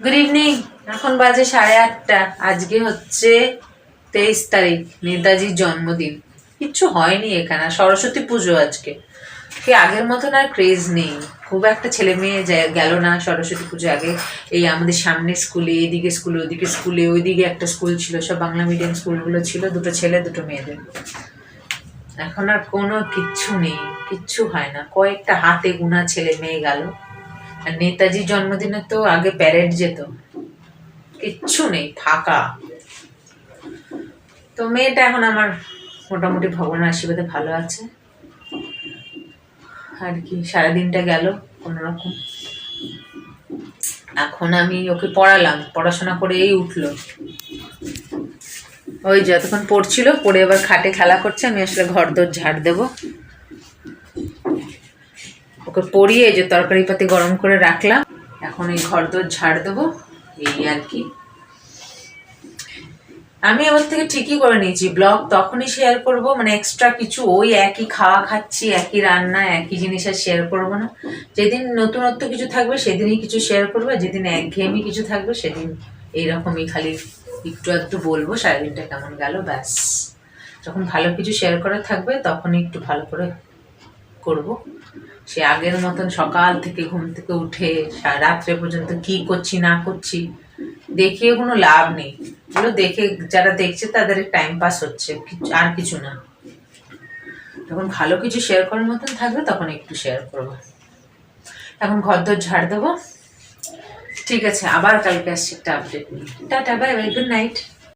Good evening এখন বাজে সাড়ে আটটা। আজকে হচ্ছে তেইশ তারিখ, নেতাজির জন্মদিন। কিচ্ছু হয়নি এখানে সরস্বতী পুজো আজকে। কি আগের মতন আর ক্রেজ নেই। খুব একটা ছেলে মেয়ে গেল না সরস্বতী পুজো আগে এই আমাদের সামনে স্কুলে, এদিকে স্কুলে, ওদিকে স্কুলে, ওইদিকে একটা স্কুল ছিল, সব বাংলা মিডিয়াম স্কুলগুলো ছিল, দুটো ছেলে, দুটো মেয়েদের। এখন আর কোনো কিচ্ছু নেই, কিচ্ছু হয় না। কয়েকটা হাতে গোনা ছেলে মেয়ে গেল। আর নেতাজির জন্মদিনে তো আগে প্যারেড যেত। কিচ্ছু নেই, ফাঁকা। তো মেয়েটা এখন আমার মোটামুটি ভগবানের আশীর্বাদে ভালো আছে। আর কি, সারাদিনটা গেল কোনো রকম এখন আমি ওকে পড়ালাম, পড়াশোনা করে এই উঠল। ওই যতক্ষণ পড়ছিল, পড়ে এবার খাটে খেলা করছে, আমি আসলে ঘর দোর ঝাড় দেবো। ওকে পরিয়ে যে তরকারি পাতি গরম করে রাখলাম। এখন এই ঘর দোর ঝাড় দেবো, এই আর কি। আমি ওর থেকে ঠিকই করে নিয়েছি, ব্লগ তখনই শেয়ার করব মানে এক্সট্রা কিছু ওই একই খাওয়া খাচ্ছি, একই রান্না, একই জিনিস আর শেয়ার করব না। যেদিন নতুনত্ব কিছু থাকবে, সেদিনই কিছু শেয়ার করব যেদিন একঘেয়েমি কিছু থাকবে, সেদিন এইরকমই খালি একটু একটু বলব সারাদিনটা কেমন গেল, ব্যাস। যখন ভালো কিছু শেয়ার করা থাকবে, তখনই একটু ভালো করে করব। সে আগের মতন সকাল থেকে ঘুম থেকে উঠে রাত্রে পর্যন্ত কি করছি, না করছি দেখিয়ে কোনো লাভ নেই। এগুলো দেখে যারা দেখছে তাদের টাইম পাস হচ্ছে আর কিছু না। যখন ভালো কিছু শেয়ার করার মতন থাকবে তখন একটু শেয়ার করব। এখন ঘর দর ঝাড় দেবো। ঠিক আছে, আবার কালকে আসছে একটা আপডেট নিয়ে। Tata bye bye good night